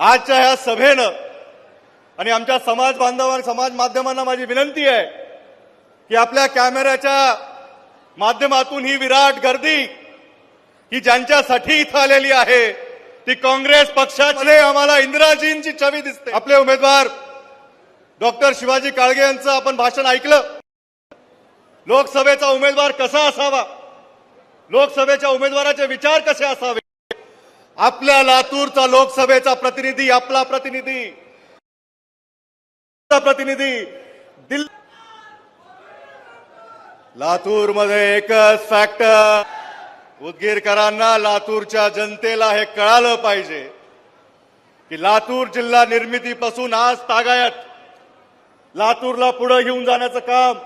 आजच्या ह्या सभेनं आणि आमच्या समाज बांधवांना समाज माध्यमांना माझी विनंती आहे की आपल्या कॅमेऱ्याच्या माध्यमातून ही विराट गर्दी ही ज्यांच्यासाठी इथं आलेली आहे ती काँग्रेस पक्षामध्ये आम्हाला इंदिराजींची छवी दिसते. आपले उमेदवार डॉक्टर शिवाजी काळगे यांचं आपण भाषण ऐकलं. लोकसभेचा उमेदवार कसा असावा? लोकसभेच्या उमेदवाराचे विचार कसे असावे आपल्या लातूरचा लोकसभेचा प्रतिनिधी आपला प्रतिनिधी. प्रतिनिधी. दिल लातूरमध्ये एकच फॅक्टर उदगीरकरांना लातूरच्या जनतेला हे कळालं पाहिजे की लातूर जिल्हा निर्मितीपासून आज तागायत. लातूरला पुढे घेऊन जाण्याचं काम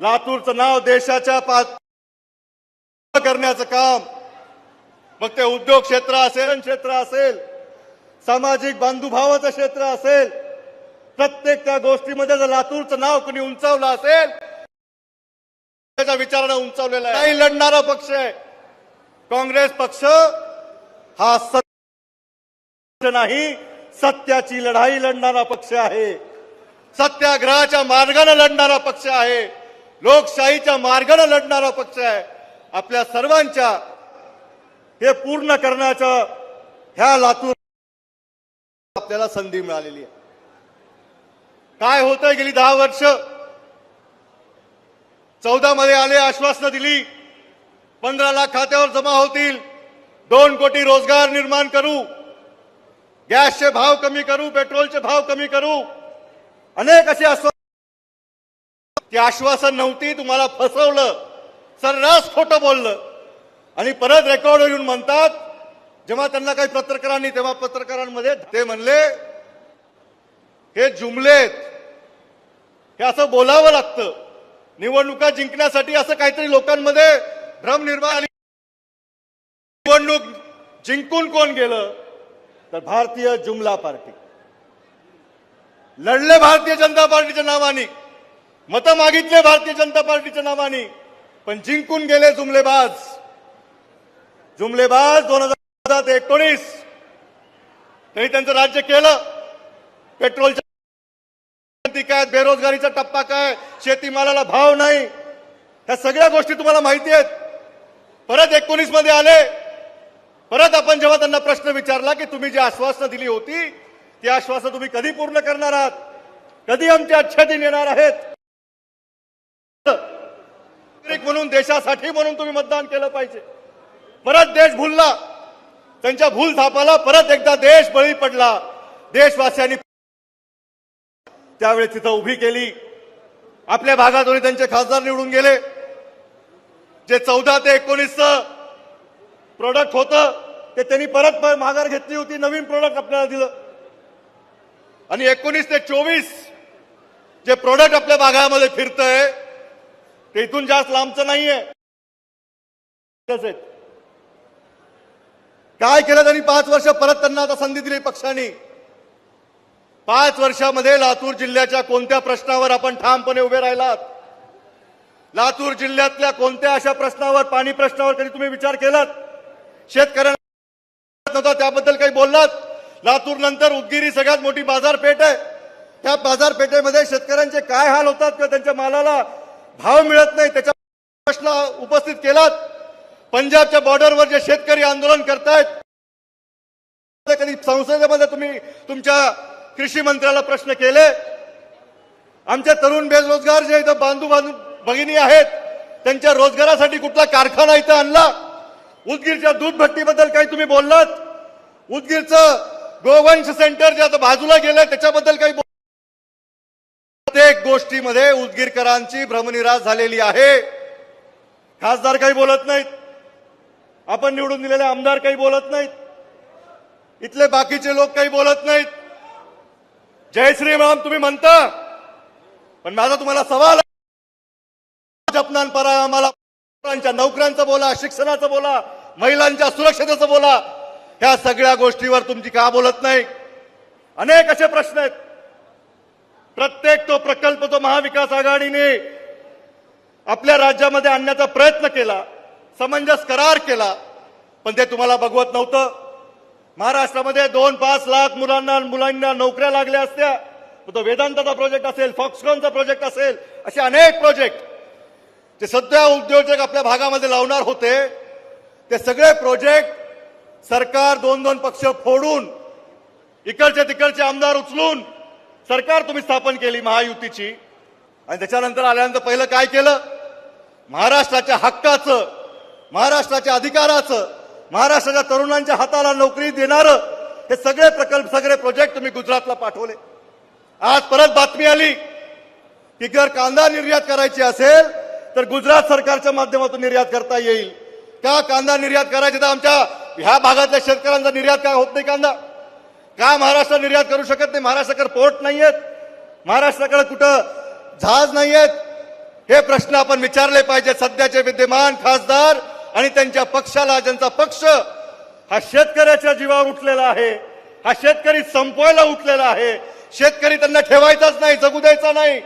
लातूरचं नाव देशाच्या पात करण्याचं काम मग ते उद्योग क्षेत्र असेल क्षेत्र असेल सामाजिक बांधुभावाचं क्षेत्र असेल प्रत्येक त्या गोष्टीमध्ये जर लातूरचं नाव कोणी उंचावलं असेल त्याच्या विचारानं उंचावलेला आहे. नाही लढणारा पक्ष आहे. काँग्रेस पक्ष हा सत्य नाही सत्याची लढाई लढणारा पक्ष आहे. सत्याग्रहाच्या मार्गाने लढणारा पक्ष आहे. लोकशाहीच्या मार्गाने लढणारा पक्ष आहे. आपल्या सर्वांच्या हे पूर्ण करण्याचं ह्या लातूर आपल्याला संधी मिळालेली आहे. काय होतंय गेली दहा वर्ष चौदा मध्ये आले आश्वासनं दिली पंधरा लाख खात्यावर जमा होतील दोन कोटी रोजगार निर्माण करू गॅसचे भाव कमी करू पेट्रोलचे भाव कमी करू. अनेक असे आश्वासन ती आश्वासन नव्हती तुम्हाला फसवलं. सर्रास खोटं बोललं. आणि परत रेकॉर्ड येऊन म्हणतात जेव्हा त्यांना काही पत्रकारांनी तेव्हा पत्रकारांमध्ये ते म्हणले हे जुमलेत. हे असं बोलावं लागतं. निवडणुका जिंकण्यासाठी असं काहीतरी लोकांमध्ये भ्रम निर्माण आली. निवडणूक जिंकून कोण गेलं? तर भारतीय जुमला पार्टी. लढले भारतीय जनता पार्टीच्या नावाने. मतं मागितले भारतीय जनता पार्टीच्या नावाने. पण जिंकून गेले जुमलेबाज. जुमलेबाज दोन हजार एकोणीस. त्यांनी त्यांचं राज्य केलं. पेट्रोलच्या काय बेरोजगारीचा टप्पा काय? शेतीमालाला भाव नाही. ह्या सगळ्या गोष्टी तुम्हाला माहिती आहेत. परत एकोणीसमध्ये आले. परत आपण जेव्हा त्यांना प्रश्न विचारला की तुम्ही जी आश्वासनं दिली होती ती आश्वासनं तुम्ही कधी पूर्ण करणार आहात? कधी आमच्या दिन येणार आहेत? म्हणून देशासाठी म्हणून तुम्ही मतदान केलं पाहिजे. परत देश भुलला. त्यांच्या भूल थापाला परत एकदा देश बळी पडला. देशवासियांनी त्यावेळी तिथं उभी केली. आपल्या भागातून त्यांचे खासदार निवडून गेले. जे चौदा ते एकोणीसचं प्रोडक्ट होतं ते त्यांनी परत माघार घेतली होती. नवीन प्रोडक्ट आपल्याला दिलं. आणि एकोणीस ते चोवीस जे प्रोडक्ट आपल्या भागामध्ये फिरतंय ते इथून जास्त लांबचं नाहीये. तसेच. काय केलं त्यांनी? पाच वर्ष परत त्यांना आता संधी दिली पक्षाने. पाच वर्षामध्ये लातूर जिल्ह्याच्या कोणत्या प्रश्नावर आपण ठामपणे उभे राहिलात? लातूर जिल्ह्यातल्या कोणत्या अशा प्रश्नावर पाणी प्रश्नावर कधी तुम्ही विचार केलात? शेतकऱ्यांना नव्हता त्याबद्दल काही बोललात? लातूर नंतर उदगिरी सगळ्यात मोठी बाजारपेठ आहे. त्या बाजारपेठेमध्ये शेतकऱ्यांचे काय हाल होतात किंवा त्यांच्या मालाला भाव मिळत नाही त्याच्या प्रश्न उपस्थित केलात? पंजाबच्या बॉर्डरवर जे शेतकरी आंदोलन करतायत कधी संसदेमध्ये तुम्ही तुमच्या कृषी मंत्र्याला प्रश्न केले? आमच्या तरुण बेरोजगार जे इथं बांधू बांधू भगिनी आहेत त्यांच्या रोजगारासाठी कुठला कारखाना इथं आणला? उदगीरच्या दूध भट्टीबद्दल काही तुम्ही बोललात? उदगीरचं गोवंश सेंटर जे आता बाजूला गेलंय त्याच्याबद्दल काही बोल- प्रत्येक गोष्टीमध्ये उदगीरकरांची भ्रमनिराश झालेली आहे. खासदार काही बोलत नाहीत. आपण निवडून दिलेले आमदार काही बोलत नाहीत. इथले बाकीचे लोक काही बोलत नाहीत. जय श्रीराम तुम्ही म्हणता. पण माझा तुम्हाला सवाल आहे. जपनान परा आम्हाला नोकऱ्यांचं बोला शिक्षणाचं बोला महिलांच्या सुरक्षतेचं बोला. ह्या सगळ्या गोष्टीवर तुमची का बोलत नाही? अनेक असे प्रश्न आहेत. प्रत्येक तो प्रकल्प तो महाविकास आघाडीने आपल्या राज्यामध्ये आणण्याचा प्रयत्न केला. समंजस करार केला पण ते तुम्हाला बघवत नव्हतं. महाराष्ट्रामध्ये दोन पाच लाख मुलांना मुलांना नोकऱ्या लागल्या असत्या. तो वेदांताचा प्रोजेक्ट असेल फॉक्सकॉनचा प्रोजेक्ट असेल असे अनेक प्रोजेक्ट जे सध्या उद्योजक आपल्या भागामध्ये लावणार होते ते सगळे प्रोजेक्ट सरकार दोन दोन पक्ष फोडून इकडचे तिकडचे आमदार उचलून सरकार तुम्ही स्थापन केली महायुतीची. आणि त्याच्यानंतर आल्यानंतर पहिलं काय केलं? महाराष्ट्राच्या हक्काचं महाराष्ट्राच्या अधिकाराचं महाराष्ट्राच्या तरुणांच्या हाताला नोकरी देणारं हे सगळे प्रकल्प सगळे प्रोजेक्ट तुम्ही गुजरातला पाठवले. आज परत बातमी आली की जर कांदा निर्यात करायची असेल तर गुजरात सरकारच्या माध्यमातून निर्यात करता येईल. का कांदा निर्यात करायचे? तर आमच्या ह्या भागातल्या शेतकऱ्यांचा निर्यात का होत नाही कांदा? का महाराष्ट्र निर्यात करू शकत नाही? महाराष्ट्राकडे पोर्ट नाही आहेत महाराष्ट्राकडे कुठं जहाज नाही आहेत हे प्रश्न आपण विचारले पाहिजे सध्याचे विद्यमान खासदार आणि त्यांच्या पक्षाला ज्यांचा पक्ष हा शेतकऱ्याच्या जीवावर उठलेला आहे हा शेतकरी संपवायला उठलेला आहे शेतकरी त्यांना ठेवायचाच नाही जगू द्यायचा नाही.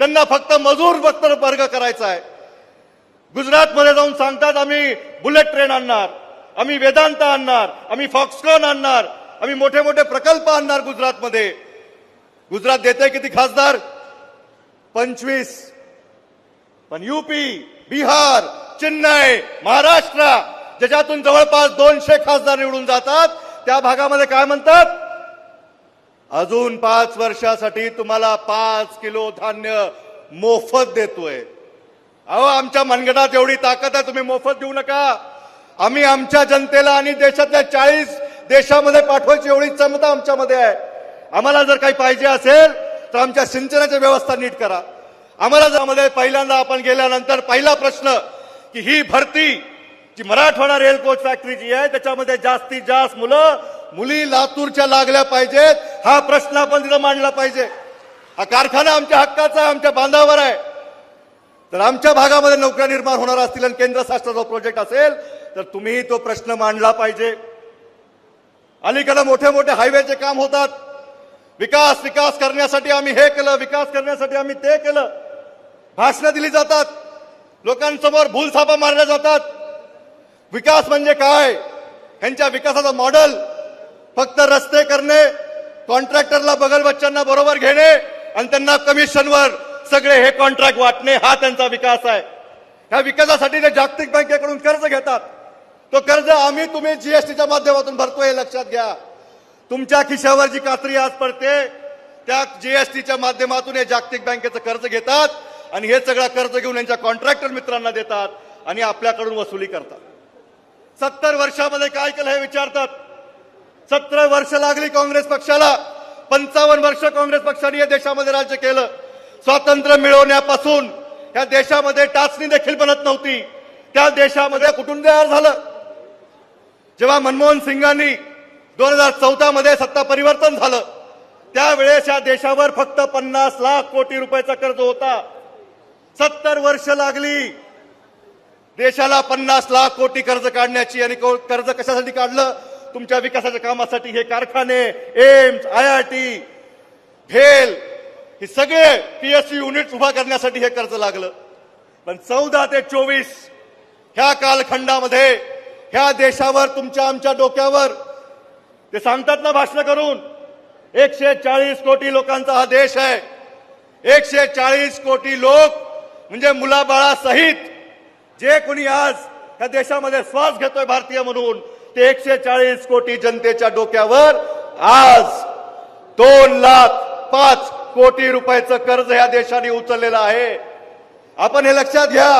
त्यांना फक्त मजूर फक्त वर्ग करायचा आहे. गुजरातमध्ये जाऊन सांगतात आम्ही बुलेट ट्रेन आणणार आम्ही वेदांत आणणार आम्ही फॉक्सकॉन आणणार आम्ही मोठे मोठे प्रकल्प आणणार गुजरातमध्ये. गुजरात देते किती खासदार? पंचवीस. पण युपी बिहार चेन्नई महाराष्ट्र ज्याच्यातून जवळपास दोनशे खासदार निवडून जातात. त्या भागामध्ये काय म्हणतात? अजून पाच वर्षासाठी तुम्हाला पाच किलो धान्य मोफत देतोय. अहो आमच्या मनगटात एवढी ताकद आहे तुम्ही मोफत देऊ नका. आम्ही आमच्या जनतेला आणि देशातल्या चाळीस देशामध्ये पाठवायची एवढी क्षमता आमच्यामध्ये आहे. आम्हाला जर काही पाहिजे असेल तर आमच्या सिंचनाची व्यवस्था नीट करा. आम्हाला जर पहिल्यांदा आपण गेल्यानंतर पहिला प्रश्न की ही भरती जी मराठवाडा रेल कोच फॅक्टरी जी आहे त्याच्यामध्ये जास्तीत जास्त मुलं मुली लातूरच्या लागल्या पाहिजेत हा प्रश्न आपण तिथं मांडला पाहिजे. हा कारखाना आमच्या हक्काचा आहे आमच्या बांधावर आहे. तर आमच्या भागामध्ये नोकऱ्या निर्माण होणार असतील आणि केंद्र शासनाचा प्रोजेक्ट असेल तर तुम्ही तो प्रश्न मांडला पाहिजे. अलीकडे मोठे मोठे हायवेचे काम होतात. विकास विकास करण्यासाठी आम्ही हे केलं विकास करण्यासाठी आम्ही ते केलं. भाषणं दिली जातात. लोकांसमोर भूलथापा मारल्या जातात. विकास म्हणजे काय? यांच्या विकासाचं मॉडेल फक्त रस्ते करणे कॉन्ट्रॅक्टरला बगल बच्चांना बरोबर घेणे आणि त्यांना कमिशनवर सगळे हे कॉन्ट्रॅक्ट वाटणे हा त्यांचा विकास आहे. ह्या विकासासाठी ते जागतिक बँकेकडून कर्ज घेतात. तो कर्ज आम्ही तुम्ही जीएसटीच्या माध्यमातून भरतोय हे लक्षात घ्या. तुमच्या खिशावर जी कात्री आज पडते त्या जीएसटीच्या माध्यमातून हे जागतिक बँकेचं कर्ज घेतात. आणि हे सगळं कर्ज घेऊन यांच्या कॉन्ट्रॅक्टर मित्रांना देतात आणि आपल्याकडून वसुली करतात. सत्तर वर्षामध्ये काय केलं हे विचारतात. सतरा वर्ष लागली काँग्रेस पक्षाला. पंचावन्न वर्ष काँग्रेस पक्षाने या देशामध्ये राज्य केलं. स्वातंत्र्य मिळवण्यापासून या देशामध्ये टाचणी देखील बनत नव्हती. त्या देशामध्ये कुठून तयार झालं. जेव्हा मनमोहन सिंगांनी दोन हजार चौदा मध्ये सत्ता परिवर्तन झालं त्यावेळेस या देशावर फक्त पन्नास लाख कोटी रुपयाचा कर्ज होता. सत्तर वर्ष लागली. देशाला पन्नास लाख कोटी कर्ज काढण्याची आणि को- कर्ज कशासाठी काढलं? तुमच्या विकासाच्या कामासाठी हे कारखाने एम्स आय आय टी भेल हे सगळे पीएससी युनिट उभा करण्यासाठी हे कर्ज लागलं. पण चौदा ते चोवीस ह्या कालखंडामध्ये ह्या देशावर तुमच्या आमच्या डोक्यावर ते सांगतात ना भाषण करून एकशे चाळीस कोटी लोकांचा हा देश आहे. एकशे चाळीस कोटी लोक म्हणजे मुलाबाळासहित जे कोणी आज या देशामध्ये श्वास घेतोय भारतीय म्हणून ते एकशे चाळीस कोटी जनतेच्या डोक्यावर आज दोन लाख पाच कोटी रुपयाचं कर्ज या देशाने उचललेलं आहे. आपण हे लक्षात घ्या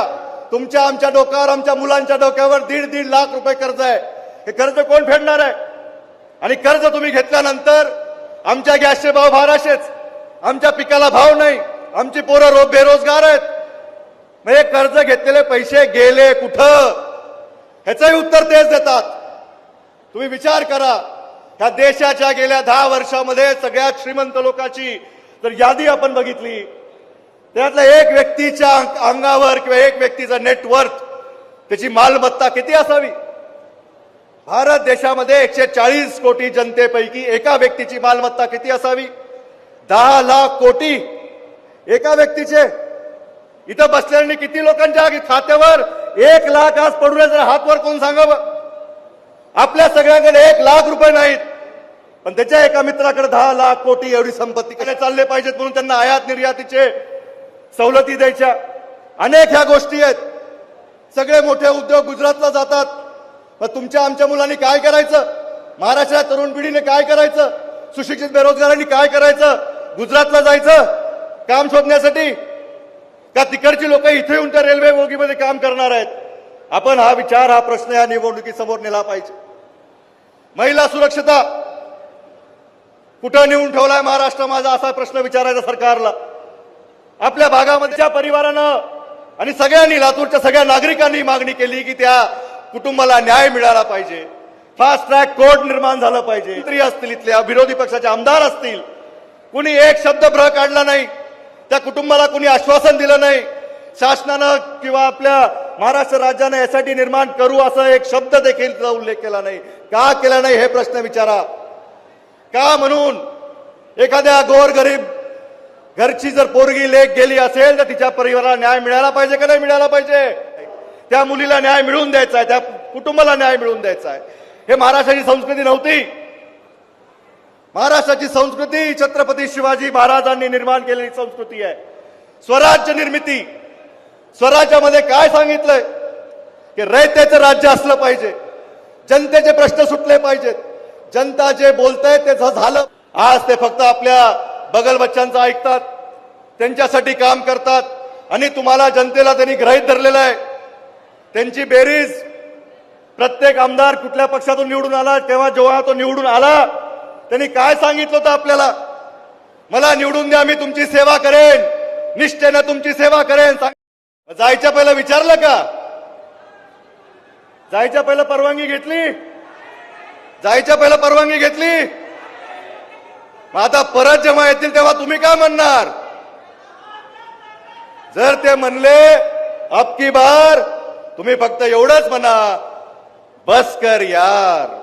तुमच्या आमच्या डोक्यावर आमच्या मुलांच्या डोक्यावर दीड दीड लाख रुपये कर्ज आहे. हे कर्ज कोण फेडणार आहे? आणि कर्ज तुम्ही घेतल्यानंतर आमच्या गॅसचे भाव बाराशेच आमच्या पिकाला भाव नाही. आमची पोरं रो बेरोजगार आहेत. म्हणजे कर्ज घेतलेले पैसे गेले कुठं? ह्याचंही उत्तर तेच देतात. तुम्ही विचार करा. ह्या देशाच्या गेल्या दहा वर्षामध्ये सगळ्यात श्रीमंत लोकांची जर यादी आपण बघितली त्यातल्या एक व्यक्तीच्या अंगावर किंवा एक व्यक्तीचं नेटवर्थ त्याची मालमत्ता किती असावी? भारत देशामध्ये एकशे चाळीस कोटी जनतेपैकी एका व्यक्तीची मालमत्ता किती असावी? दहा लाख कोटी एका व्यक्तीचे. इथं बसल्याने किती लोकांच्या खात्यावर एक लाख आज पडून जर हात वर कोण सांगावं? आपल्या सगळ्यांकडे एक लाख रुपये नाहीत. पण त्याच्या एका मित्राकडे दहा लाख कोटी एवढी संपत्ती कडे चालले पाहिजेत म्हणून त्यांना आयात निर्यातीचे सवलती द्यायच्या. अनेक ह्या गोष्टी आहेत. सगळे मोठे उद्योग गुजरातला जातात. मग तुमच्या आमच्या मुलांनी काय करायचं? महाराष्ट्रात तरुण पिढीने काय करायचं? सुशिक्षित बेरोजगारांनी काय करायचं? गुजरातला जायचं? काम शोधण्यासाठी का तिकडची लोक इथे येऊन त्या रेल्वे बोगीमध्ये काम करणार आहेत? आपण हा विचार हा प्रश्न या निवडणुकीसमोर नेला पाहिजे. महिला सुरक्षता कुठं नेऊन ठेवलाय महाराष्ट्र माझा असा प्रश्न विचारायचा सरकारला. आपल्या भागामधल्या परिवारानं आणि सगळ्यांनी लातूरच्या सगळ्या नागरिकांनी मागणी केली की त्या कुटुंबाला न्याय मिळाला पाहिजे. फास्ट ट्रॅक कोर्ट निर्माण झालं पाहिजे. मंत्री असतील इथल्या विरोधी पक्षाचे आमदार असतील. कुणी एक शब्द भ्र काढला नाही. त्या कुटुंबाला कुणी आश्वासन दिलं नाही. शासनानं किंवा आपल्या महाराष्ट्र राज्यानं यासाठी निर्माण करू असं एक शब्द देखील तिचा उल्लेख केला नाही. का केला नाही हे प्रश्न विचारा. का म्हणून एखाद्या गोर गरीब घरची जर पोरगी लेख गेली असेल तर तिच्या परिवाराला न्याय मिळाला पाहिजे का नाही मिळाला पाहिजे? त्या मुलीला न्याय मिळवून द्यायचा आहे त्या कुटुंबाला न्याय मिळवून द्यायचा आहे. हे महाराष्ट्राची संस्कृती नव्हती. महाराष्ट्राची संस्कृती छत्रपती शिवाजी महाराजांनी निर्माण केलेली संस्कृती आहे. स्वराज्य निर्मिती. स्वराज्यामध्ये काय सांगितलंय? की रयतेचं राज्य असलं पाहिजे. जनतेचे प्रश्न सुटले पाहिजेत. जनता जे बोलतय ते झालं. आज ते फक्त आपल्या बगल बच्चांचं ऐकतात. त्यांच्यासाठी काम करतात. आणि तुम्हाला जनतेला त्यांनी ग्रहित धरलेलं आहे. त्यांची बेरीज प्रत्येक आमदार कुठल्या पक्षातून निवडून आला तेव्हा जेव्हा तो निवडून आला त्यांनी काय सांगितलं होतं आपल्याला? मला निवडून द्या मी तुमची सेवा करेन. निष्ठेनं तुमची सेवा करेन. जायच्या पहिलं विचारलं का? जायच्या पहिलं परवानगी घेतली? जायच्या पहिलं परवानगी घेतली? मग आता परत जेव्हा येतील तेव्हा तुम्ही काय म्हणणार? जर ते म्हणले अब की बार तुम्ही फक्त एवढंच म्हणा बस कर यार.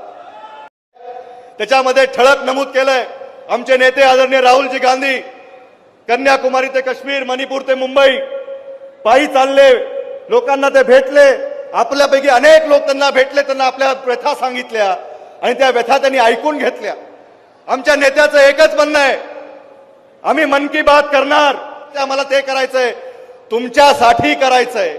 त्याच्यामध्ये ठळक नमूद केलंय. आमचे नेते आदरणीय राहुलजी गांधी कन्याकुमारी ते काश्मीर मणिपूर ते मुंबई पायी चालले लोकांना ते भेटले. आपल्यापैकी अनेक लोक त्यांना भेटले त्यांना आपल्या व्यथा सांगितल्या आणि त्या व्यथा त्यांनी ऐकून घेतल्या. आमच्या नेत्याचं एकच म्हणणं आहे आम्ही मन की बात करणार. ते आम्हाला ते करायचंय तुमच्यासाठी करायचंय.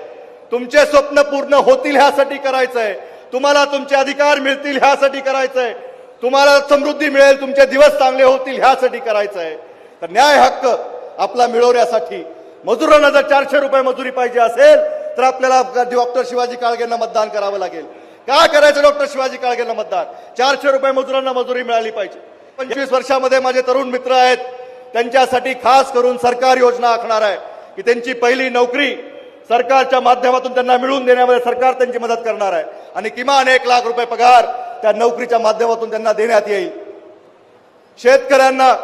तुमचे स्वप्न पूर्ण होतील ह्यासाठी करायचंय. तुम्हाला तुमचे अधिकार मिळतील ह्यासाठी करायचंय. तुम्हाला समृद्धी मिळेल तुमचे दिवस चांगले होतील ह्यासाठी करायचं आहे. तर न्याय हक्क आपला मिळवण्यासाठी मजुरांना जर चारशे रुपये मजुरी पाहिजे असेल तर आपल्याला डॉक्टर शिवाजी काळगेंना मतदान करावं लागेल. का करायचं डॉक्टर शिवाजी काळगेंना मतदान? चारशे रुपये मजुरांना मजुरी मिळाली पाहिजे. पंचवीस वर्षामध्ये माझे तरुण मित्र आहेत त्यांच्यासाठी खास करून सरकार योजना आखणार आहे की त्यांची पहिली नोकरी सरकारच्या माध्यमातून त्यांना मिळवून देण्यामध्ये सरकार त्यांची मदत करणार आहे. आणि किमान एक लाख रुपये पगार त्या नोकरीच्या माध्यमातून त्यांना देण्यात येईल. शेतकऱ्यांना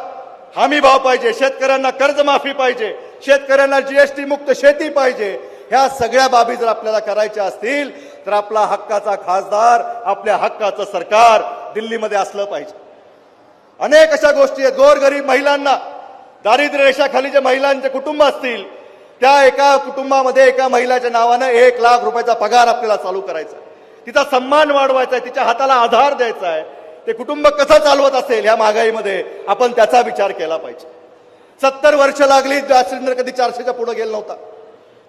हमी भाव पाहिजे शेतकऱ्यांना कर्जमाफी पाहिजे शेतकऱ्यांना जीएसटी मुक्त शेती पाहिजे ह्या सगळ्या बाबी जर आपल्याला करायच्या असतील तर आपला हक्काचा खासदार आपल्या हक्काचं सरकार दिल्लीमध्ये असलं पाहिजे. अनेक अशा गोष्टी आहेत. गोरगरीब महिलांना दारिद्र्य रेषाखाली जे महिलांचे कुटुंब असतील त्या एका कुटुंबामध्ये एका महिलाच्या नावानं एक लाख रुपयाचा पगार आपल्याला चालू करायचा आहे. तिचा सन्मान वाढवायचा आहे तिच्या हाताला आधार द्यायचा आहे. ते कुटुंब कसं चालवत असेल या महागाईमध्ये आपण त्याचा विचार केला पाहिजे. सत्तर वर्ष लागली गॅस सिलेंडर कधी चारशेच्या पुढे गेला नव्हता.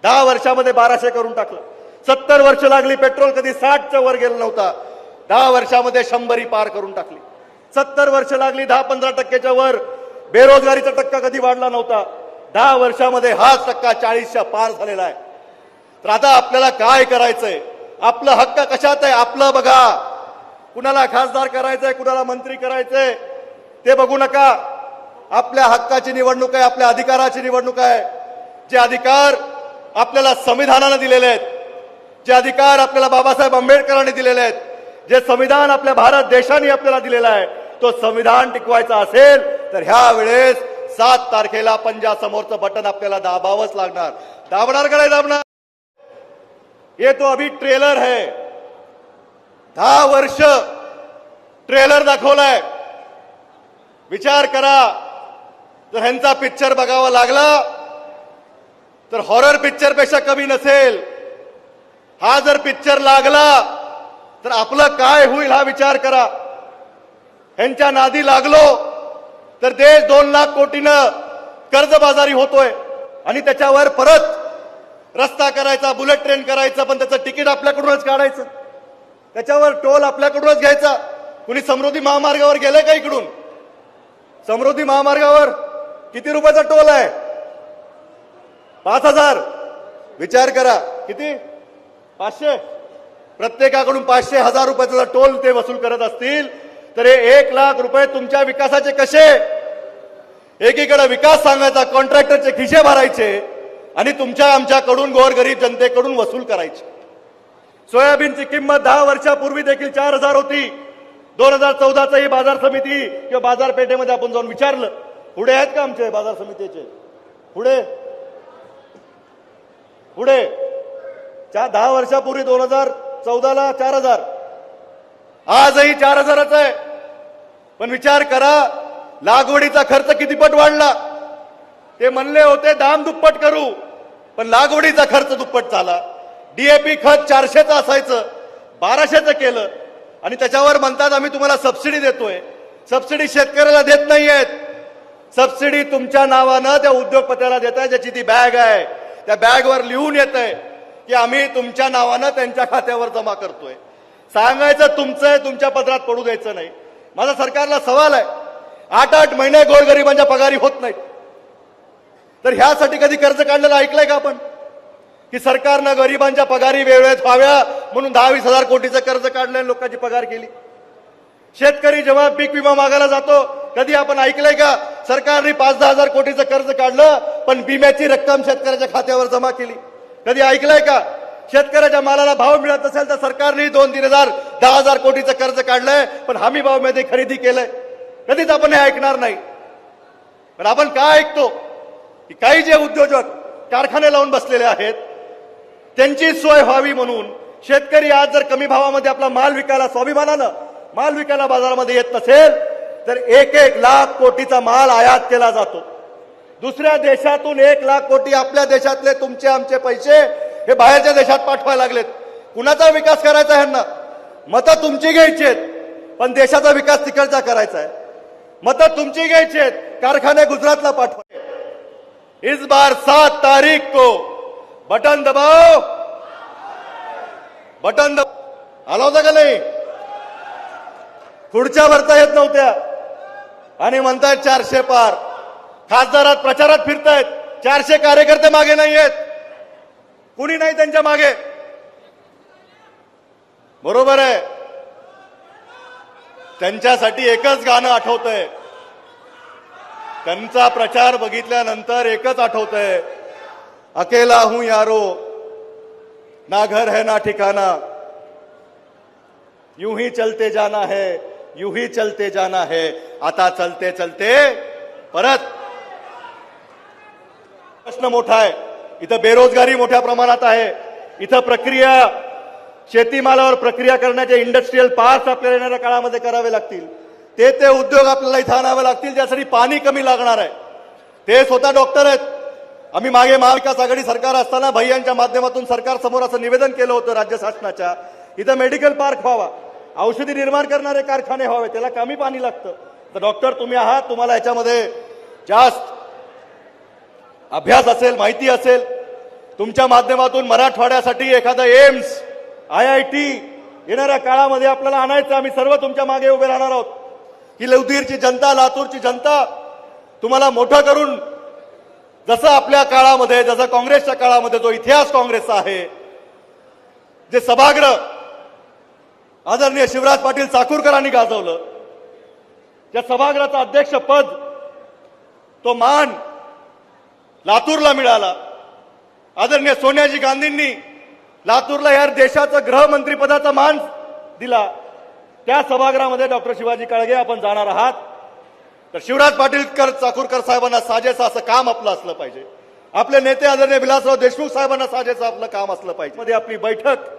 दहा वर्षामध्ये बाराशे करून टाकलं. सत्तर वर्ष लागली पेट्रोल कधी साठच्या वर गेला नव्हता. दहा वर्षामध्ये शंभरी पार करून टाकली. सत्तर वर्ष लागली दहा पंधरा टक्क्याच्या वर. बेरोजगारीचा टक्का कधी वाढला नव्हता. दहा वर्षामध्ये हाच टक्का चाळीसच्या पार झालेला आहे. तर आता आपल्याला काय करायचंय? आपलं हक्क कशात आहे? आपलं बघा. कुणाला खासदार करायचंय कुणाला मंत्री करायचंय ते बघू नका. आपल्या हक्काची निवडणूक आहे आपल्या अधिकाराची निवडणूक आहे. जे अधिकार आपल्याला संविधानानं दिलेले आहेत जे अधिकार आपल्याला बाबासाहेब आंबेडकरांनी दिलेले आहेत जे संविधान आपल्या भारत देशाने आपल्याला दिलेला आहे तो संविधान टिकवायचा असेल तर ह्या वेळेस सात तारखेला पंजा समोरचं बटन आपल्याला दाबावंच लागणार. दाबणार का नाही दाबणार? ये तो अभी ट्रेलर है। दहा वर्ष ट्रेलर दाखवलाय। विचार करा जर ह्यांचा पिक्चर बघावा लागला तर हॉरर पिक्चरपेक्षा कमी नसेल. हा जर पिक्चर लागला तर आपलं काय होईल हा विचार करा. ह्यांच्या नादी लागलो तर देश दोन लाख कोटीनं कर्जबाजारी होतोय. आणि त्याच्यावर परत रस्ता करायचा बुलेट ट्रेन करायचा पण त्याचं तिकीट आपल्याकडूनच काढायचं. त्याच्यावर टोल आपल्याकडूनच घ्यायचा. कुणी समृद्धी महामार्गावर गेलंय का इकडून? समृद्धी महामार्गावर किती रुपयाचा टोल आहे? पाच हजार. विचार करा. किती? पाचशे. प्रत्येकाकडून पाचशे हजार रुपयाचा टोल ते वसूल करत असतील. तर हे एक लाख रुपये तुमच्या विकासाचे कसे? एकीकडे विकास सांगायचा कॉन्ट्रॅक्टरचे खिशे भरायचे. आणि तुमच्या आमच्याकडून गोरगरीब जनतेकडून वसूल करायची. सोयाबीनची किंमत दहा वर्षापूर्वी देखील चार हजार होती. दोन हजार चौदाचा ही बाजार समिती किंवा बाजारपेठेमध्ये आपण जाऊन विचारलं पुढे आहेत का आमचे बाजार समितीचे? पुढे. पुढे. चार दहा वर्षापूर्वी दोन हजार चौदाला चार हजार. आजही चार हजारच आहे. पण विचार करा लागवडीचा खर्च कितीपट वाढला? ते म्हणले होते दाम दुप्पट करू. पण लागवडीचा खर्च दुप्पट झाला. डीएपी खत चारशेचं असायचं बाराशेचं केलं. आणि त्याच्यावर म्हणतात आम्ही तुम्हाला सबसिडी देतोय. सबसिडी शेतकऱ्याला देत नाहीयेत. सबसिडी तुमच्या नावानं त्या उद्योगपत्याला देत आहे ज्याची ती बॅग आहे. त्या बॅगवर लिहून येत आहे की आम्ही तुमच्या नावानं त्यांच्या खात्यावर जमा करतोय. सांगायचं तुमचं आहे तुमच्या पदरात पडू द्यायचं नाही. माझा सरकारला सवाल आहे. आठ आठ महिने गोरगरिबांच्या पगारी होत नाहीत. तर ह्यासाठी कधी कर्ज काढलेलं ऐकलंय का आपण? की सरकारनं गरिबांच्या पगारी वेळेत व्हाव्या म्हणून दहा वीस हजार कोटीचं कर्ज काढलंय लोकांची पगार केली? शेतकरी जेव्हा पीक विमा मागायला जातो कधी आपण ऐकलंय का? सरकारने पाच दहा हजार कोटीचं कर्ज काढलं पण विम्याची रक्कम शेतकऱ्याच्या खात्यावर जमा केली. कधी ऐकलंय का? शेतकऱ्याच्या मालाला भाव मिळत असेल तर सरकारने दोन तीन हजार दहा हजार कोटीचं कर्ज काढलंय पण हमी भावमध्ये खरेदी केलंय. कधीच आपण हे ऐकणार नाही. पण आपण काय ऐकतो? की काही जे उद्योजक कारखाने लावून बसलेले आहेत त्यांची सोय व्हावी म्हणून शेतकरी आज जर कमी भावामध्ये आपला माल विकायला स्वाभिमानानं माल विकायला बाजारामध्ये येत नसेल तर एक एक लाख कोटीचा माल आयात केला जातो. दुसऱ्या देशातून एक लाख कोटी आपल्या देशातले तुमचे आमचे पैसे हे बाहेरच्या देशात पाठवायला लागलेत. कुणाचा विकास करायचा ह्यांना मतं तुमची घ्यायची आहेत पण देशाचा विकास तिकडचा करायचा आहे. मतं तुमची घ्यायची आहेत कारखाने गुजरातला पाठवा. इस बार सात तारीख को बटन दबाओ। बटन दबाओ आला होता का नाही? खुर्च्या भरता येत नव्हत्या. आणि म्हणतायत चारशे पार. खासदारात प्रचारात फिरतायत. चारशे कार्यकर्ते मागे नाही आहेत कुणी नाही त्यांच्या मागे? बरोबर आहे. त्यांच्यासाठी एकच गाणं आठवतंय. त्यांचा प्रचार बघितल्यानंतर एकच आठवतंय. अकेला हूं यारो ना घर है ना ठिकाना. यूं ही चलते जाना है यूं ही चलते जाना है. आता चलते चलते परत. प्रश्न मोठा आहे. इथं बेरोजगारी मोठ्या प्रमाणात आहे. इथं प्रक्रिया शेतीमालावर प्रक्रिया करण्याचे इंडस्ट्रीयल पार्क आपल्याला येणाऱ्या काळामध्ये करावे लागतील. ते ते उद्योग आपल्याला इथं आणावे लागतील ज्यासाठी पाणी कमी लागणार आहे. ते स्वतः डॉक्टर आहेत. आम्ही मागे महाविकास आघाडी सरकार असताना भैयांच्या माध्यमातून सरकार समोर असं निवेदन केलं होतं राज्य शासनाच्या. इथं मेडिकल पार्क व्हावा. औषधी निर्माण करणारे कारखाने व्हावे त्याला कमी पाणी लागतं. तर डॉक्टर तुम्ही आहात तुम्हाला याच्यामध्ये जास्त अभ्यास असेल माहिती असेल. तुमच्या माध्यमातून मराठवाड्यासाठी एखादं एम्स आय आय टी येणाऱ्या काळामध्ये आपल्याला आणायचं आम्ही सर्व तुमच्या मागे उभे राहणार आहोत. ही लवधीरची जनता लातूरची जनता तुम्हाला मोठं करून जसं आपल्या काळामध्ये जसं काँग्रेसच्या काळामध्ये जो इतिहास काँग्रेसचा आहे जे सभागृह आदरणीय शिवराज पाटील चाकूरकरांनी गाजवलं त्या सभागृहाचं अध्यक्षपद तो मान लातूरला मिळाला. आदरणीय सोनियाजी गांधींनी लातूरला या देशाचं गृहमंत्रीपदाचा मान दिला. त्या सभागृहामध्ये डॉक्टर शिवाजी काळगे आपण जाणार आहात. तर शिवराज पाटीलकर चाकूरकर साहेबांना साजेसं असं काम आपलं असलं पाहिजे. आपले नेते आदरणीय विलासराव देशमुख साहेबांना साजेसं आपलं काम असलं पाहिजे. मध्ये आपली बैठक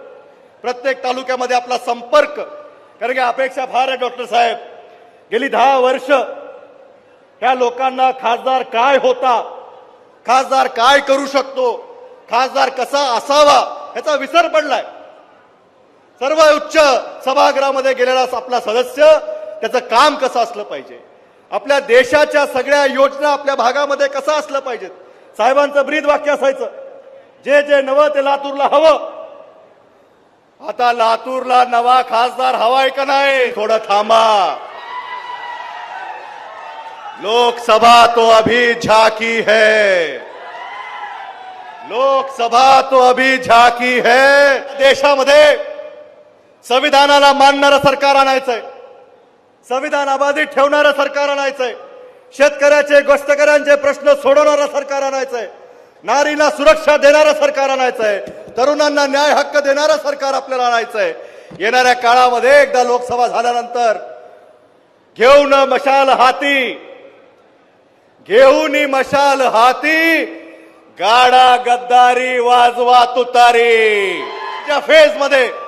प्रत्येक तालुक्यामध्ये आपला संपर्क. कारण की अपेक्षा फार आहे डॉक्टर साहेब. गेली दहा वर्ष त्या लोकांना खासदार काय होता खासदार काय करू शकतो खासदार कसा असावा ह्याचा विसर पडलाय. सर्व उच्च सभागृहामध्ये गेलेला आपला सदस्य त्याचं काम कसं असलं पाहिजे? आपल्या देशाच्या सगळ्या योजना आपल्या भागामध्ये कसं असलं पाहिजेत? साहेबांचं ब्रीद वाक्य असायचं जे जे नवं ते लातूरला हवं. आता लातूरला नवा खासदार हवाय का नाही? थोडं थांबा. लोकसभा तो अभी झाकी है. लोकसभा तो अभी झाकी है. देशामध्ये संविधानाला मानणारं सरकार आणायचंय. संविधान आबादी ठेवणारं सरकार आणायचंय. शेतकऱ्याचे गोष्टकऱ्यांचे प्रश्न सोडवणारं सरकार आणायचंय. नारीला सुरक्षा देणारं सरकार आणायचंय. तरुणांना न्याय हक्क देणारं सरकार आपल्याला आणायचंय. येणाऱ्या काळामध्ये एकदा लोकसभा झाल्यानंतर घेऊन मशाल हाती. घेऊन मशाल हाती. गाडा गद्दारी वाजवा तुतारी. त्या फेजमध्ये